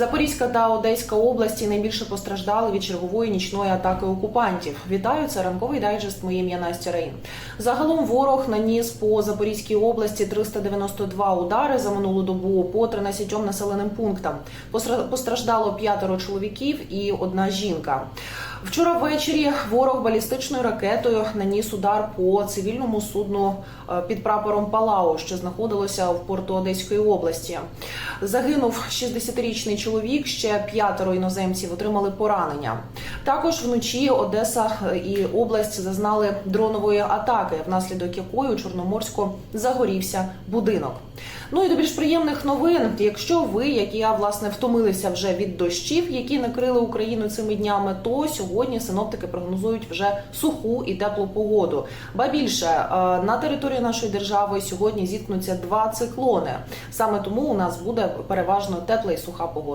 Запорізька та Одеська області найбільше постраждали від чергової нічної атаки окупантів. Вітаю, це ранковий дайджест. Моє ім'я Настя Рейн. Загалом ворог наніс по Запорізькій області 392 удари за минулу добу по 13 населеним пунктам. Постра- Постраждало п'ятеро чоловіків і одна жінка. Вчора ввечері ворог балістичною ракетою наніс удар по цивільному судну е, під прапором Палау, що знаходилося в порту Одеської області. Загинув 60-річний чоловік. Ще п'ятеро іноземців отримали поранення. Також вночі Одеса е, і область зазнали дронової атаки, внаслідок якої у Чорноморську загорівся будинок. Ну і до більш приємних новин. Якщо ви, як і я, власне, втомилися вже від дощів, які накрили Україну цими днями, то сьогодні синоптики прогнозують вже суху і теплу погоду. Ба більше е, на території нашої держави сьогодні зіткнуться два циклони. Саме тому у нас буде переважно тепла і суха погода.